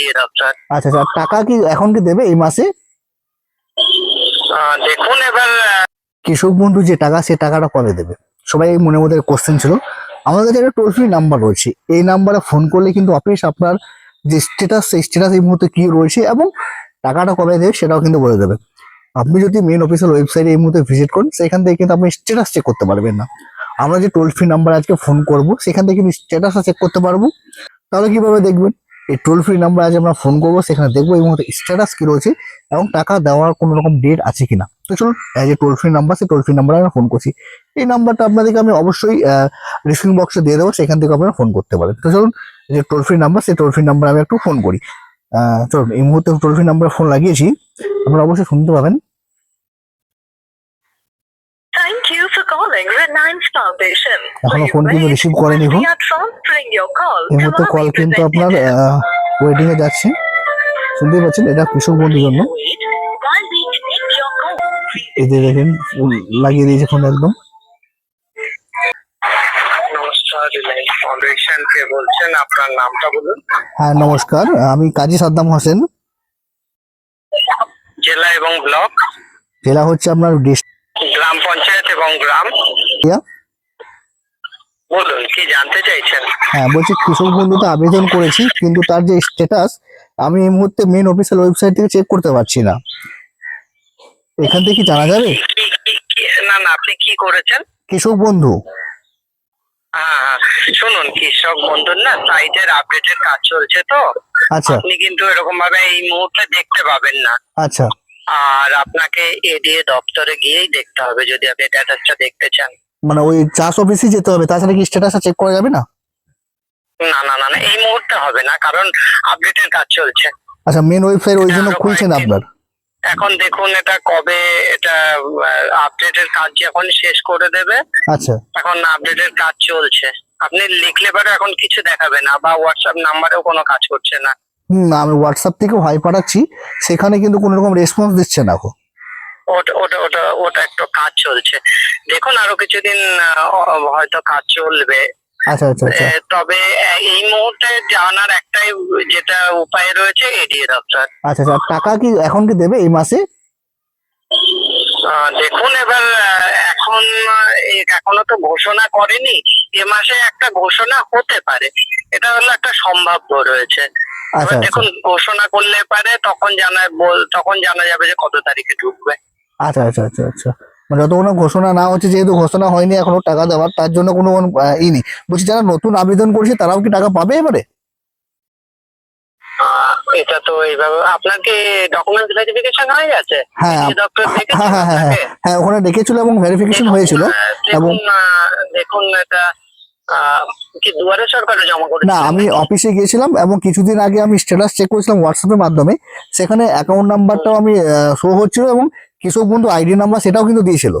দিয়ে দপ্তর আচ্ছা আচ্ছা টাকা কি এখন কি দেবে এই মাসে? দেখুন এবার কৃষক বন্ধু যে টাকা সে টাকাটা কবে দেবে? সবাই মনে মধ্যে কোশ্চেন ছিল। আমাদের কাছে একটা টোল ফ্রি নাম্বার রয়েছে। এই নাম্বারে ফোন করলে কিন্তু অফিস আপনার যে স্ট্যাটাস সেই স্ট্যাটাস এই মুহূর্তে কি রয়েছে এবং টাকাটা কবে দেবে সেটাও কিন্তু বলে দেবে। আপনি যদি মেন অফিসের ওয়েবসাইটে এই মুহূর্তে ভিজিট করেন সেখান থেকে কিন্তু আপনি স্ট্যাটাস চেক করতে পারবেন না। আমরা যে টোল ফ্রি নাম্বার আজকে ফোন করব সেখান থেকে কিন্তু স্ট্যাটাসটা চেক করতে পারব। তাহলে কীভাবে দেখবেন? এই টোল ফ্রি নাম্বার আজ আমরা ফোন করব, সেখানে দেখব এই মুহূর্তে স্ট্যাটাস কি রয়েছে এবং টাকা দেওয়ার কোনো রকম ডেট আছে কিনা। তো চলুন যে টোল ফ্রি নাম্বার সেই টোল ফ্রি নাম্বারে আমরা ফোন করছি। এই নাম্বারটা আপনাদেরকে আমি অবশ্যই রিসিভিং বক্সে দিয়ে দেবো, সেখান থেকে আপনারা ফোন করতে পারেন। তো চলুন যে টোল ফ্রি নাম্বার সেই টোল ফ্রি নাম্বারে আমি একটু ফোন করি। চলুন, এই মুহূর্তে টোল ফ্রি নাম্বারে ফোন লাগিয়েছি, আপনারা অবশ্যই শুনতে পাবেন। এখনও ফোন কিন্তু রিসিভ করেনি call. এই মুহূর্তে কল কিন্তু আপনার. ওয়েটিং এ যাচ্ছে। শুনতেই পাচ্ছেন এটা কৃষক বন্ধুর জন্য। যে দেখেন ফুল লাগিয়ে দিয়েছে ফোন একদম। নমস্কার রিলায়েন্স ফাউন্ডেশন কে বলছেন আপনার নামটা বলুন। হ্যাঁ নমস্কার আমি কাজী সাদ্দাম হোসেন। জেলা এবং ব্লক? জেলা হচ্ছে আপনার ডিস্ট্রিক্ট। গ্রাম পঞ্চায়েত এবং গ্রাম? Yeah. বলুন কি জানতে চাইছেন? হ্যাঁ বলছি কৃষক বন্ধুতে আবেদন করেছি কিন্তু তার যে স্ট্যাটাস আমি এই মুহূর্তে মেন অফিসিয়াল ওয়েবসাইট থেকে চেক করতে পারছি না। এখান থেকে কি জানা যাবে? না না আপনি কি করেছেন? কৃষক বন্ধু। হ্যাঁ হ্যাঁ শুনুন কৃষক বন্ধুর না সাইটের আপডেটের কাজ চলছে তো। আচ্ছা। আপনি কিন্তু এরকম ভাবে এই মুহূর্তে দেখতে পাবেন না। আচ্ছা। আর আপনাকে এডিএ দপ্তরে গিয়েই দেখতে হবে যদি আপনি স্ট্যাটাসটা দেখতে চান। মানে ওই চাষ অফিসে যেতে হবে তাছাড়া কি স্ট্যাটাসটা চেক করা যাবে না? না না না না এই মুহূর্তে হবে না কারণ আপডেটের কাজ চলছে। আচ্ছা মেন ওয়েবসাইট ওই জন্য খুলছেন। আপনার? এখন দেখুন এটা কবে এটা আপডেটের কাজ যখন শেষ করে দেবে আচ্ছা। এখন আপডেটের কাজ চলছে। আপনি লিখলে পরে এখন কিছু দেখাবে না বা হোয়াটসঅ্যাপ নাম্বারেও কোনো কাজ করছে না। হুম আমি হোয়াটসঅ্যাপ থেকেও হাই পাঠাচ্ছি সেখানে কিন্তু কোনো রকম রেসপন্স দিচ্ছে না গো ওটা ওটা ওটা ওটা একটু কাজ চলছে। দেখুন আরও কিছুদিন হয়তো কাজ চলবে। আচ্ছা আচ্ছা আচ্ছা। তবে এই মুহূর্তে জানার একটাই যেটা উপায় রয়েছে এডিএ দপ্তর। আচ্ছা আচ্ছা টাকা কি এখন কি দেবে এই মাসে? দেখুন এবার এখন এখনও তো ঘোষণা করেনি। এ মাসে একটা ঘোষণা হতে পারে। এটা হলো একটা সম্ভাব্য রয়েছে। এবার দেখুন ঘোষণা করলে পারে তখন জানা বল তখন জানা যাবে যে কত তারিখে ঢুকবে। আচ্ছা আচ্ছা আচ্ছা আচ্ছা। মানে যতক্ষণ ঘোষণা না হচ্ছে যেহেতু ঘোষণা হয়নি এখনও টাকা দেওয়ার তার জন্য কোনো ই নেই। বলছি যারা নতুন আবেদন করছে তারাও কি টাকা পাবে এবারে? এটা তো এইভাবে আপনার কি ভেরিফিকেশন হয়ে গেছে? হ্যাঁ হ্যাঁ হ্যাঁ হ্যাঁ হ্যাঁ হ্যাঁ ওখানে ডেকেছিল এবং ভেরিফিকেশন হয়েছিল আহ, দেখুন এটা না আমি অফিসে গিয়েছিলাম এবং কিছুদিন আগে আমি স্ট্যাটাস চেক করেছিলাম হোয়াটসঅ্যাপের মাধ্যমে। সেখানে অ্যাকাউন্ট নাম্বারটাও আমি শো হচ্ছিল এবং কৃষক বন্ধু? আইডি নাম্বার সেটাও কিন্তু দিয়েছিল।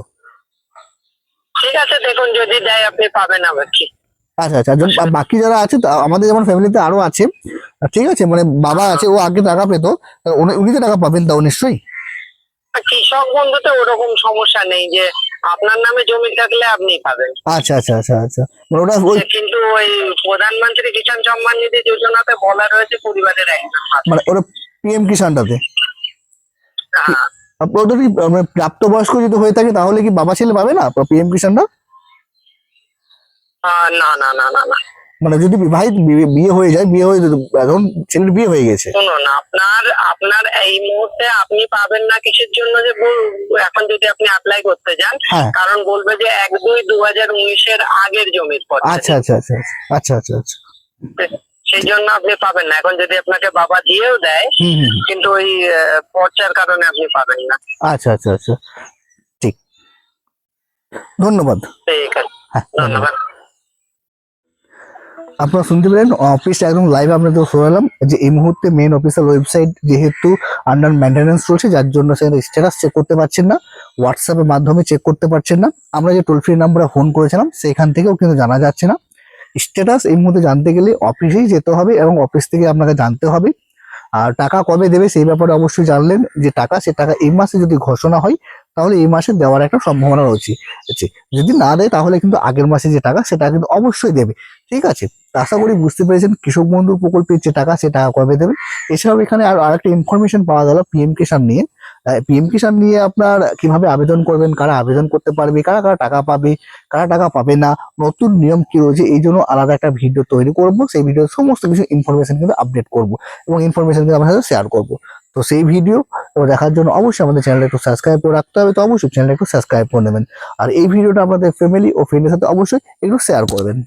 ঠিক আছে দেখুন যদি দেয় আপনি পাবেন আবার কি। আচ্ছা আচ্ছা বাকি যারা আছে আমাদের যেমন ফ্যামিলিতে আরও আছে ঠিক আছে মানে বাবা আছে ও আগে টাকা পেতো উনি তো টাকা পাবেন তাও নিশ্চয়ই? কৃষক বন্ধুতে ওরকম সমস্যা নেই যে আপনার নামে জমি থাকলে আপনি পাবেন। আচ্ছা আচ্ছা আচ্ছা আচ্ছা। মানে ওটা ওই কিন্তু ওই প্রধানমন্ত্রী কিষাণ সম্মান নিধি যোজনাতে বলা রয়েছে পরিবারের একজন মানে ওটা পিএম কিষানটাতে হ্যাঁ, আপনার যদি মানে প্রাপ্তবয়স্ক যদি হয়ে থাকে তাহলে কি বাবা ছেলে পাবে না? পিএম কিষানটা আহ, না না না না না। মানে যদি বিবাহিত বিয়ে হয়ে যায় বিয়ে হয়ে এখন ছেলের বিয়ে হয়ে গেছে। শুনুন আপনার আপনার এই মুহূর্তে আপনি পাবেন না কিসের জন্য যে এখন যদি আপনি অ্যাপ্লাই করতে যান হ্যাঁ। কারণ বলবে যে এক দুই দু হাজার উনিশের আগের জমির পর। আচ্ছা আচ্ছা আচ্ছা আচ্ছা আচ্ছা আচ্ছা। সেই জন্য আপনি পাবেন না। এখন যদি আপনাকে বাবা দিয়েও দেয় হুম হুম হুম। কিন্তু ওই পর্চার কারণে আপনি পাবেন না। আচ্ছা আচ্ছা আচ্ছা। ঠিক। ধন্যবাদ। ঠিক আছে। হ্যাঁ ধন্যবাদ। ধন্যবাদ। আপনারা শুনতে পেলেন অফিস একদম লাইভ আপনাদের শোনালাম যে এই মুহূর্তে মেন অফিসিয়াল ওয়েবসাইট যেহেতু আন্ডার মেনটেন্যান্স চলছে যার জন্য সেখানে স্ট্যাটাস চেক করতে পারছেন না হোয়াটসঅ্যাপের মাধ্যমে চেক করতে পারছেন না। আমরা যে টোল ফ্রি নাম্বারে ফোন করেছিলাম সেখান থেকেও কিন্তু জানা যাচ্ছে না। স্ট্যাটাস এই মুহূর্তে জানতে গেলে অফিসেই যেতে হবে এবং অফিস থেকে আপনাকে জানতে হবে। আর টাকা কবে দেবে সেই ব্যাপারে অবশ্যই জানলেন যে টাকা, সে টাকা এই মাসে যদি ঘোষণা হয়, তাহলে এই মাসে দেওয়ার একটা সম্ভাবনা রয়েছে। আছে। যদি না দেয়, তাহলে কিন্তু আগের মাসে যে টাকা, সেটা কিন্তু অবশ্যই দেবে। ঠিক আছে? আশা করি বুঝতে পেরেছেন কৃষক বন্ধু প্রকল্পের যে টাকা, সে টাকা কবে দেবে। এছাড়াও এখানে আর আরেকটা ইনফরমেশন পাওয়া গেল পিএম কিষাণ নিয়ে। পিএম কিষাণ নিয়ে আপনার কীভাবে আবেদন করবেন, কারা আবেদন করতে পারবে, কারা কারা টাকা পাবে, কারা টাকা পাবে না, নতুন নিয়ম কি রয়েছে, এই জন্য আলাদা একটা ভিডিও তৈরি করব, সেই ভিডিও সমস্ত কিছু ইনফরমেশন কিন্তু আপডেট করব এবং ইনফরমেশন কিন্তু আপনার সাথে শেয়ার করব। তো সেই ভিডিও দেখার জন্য অবশ্যই আমাদের চ্যানেলটা একটু সাবস্ক্রাইব করে রাখতে হবে, তো অবশ্যই চ্যানেলটা একটু সাবস্ক্রাইব করে নেবেন। আর এই ভিডিওটা আপনাদের ফ্যামিলি ও ফ্রেন্ডের সাথে অবশ্যই একটু শেয়ার করবেন।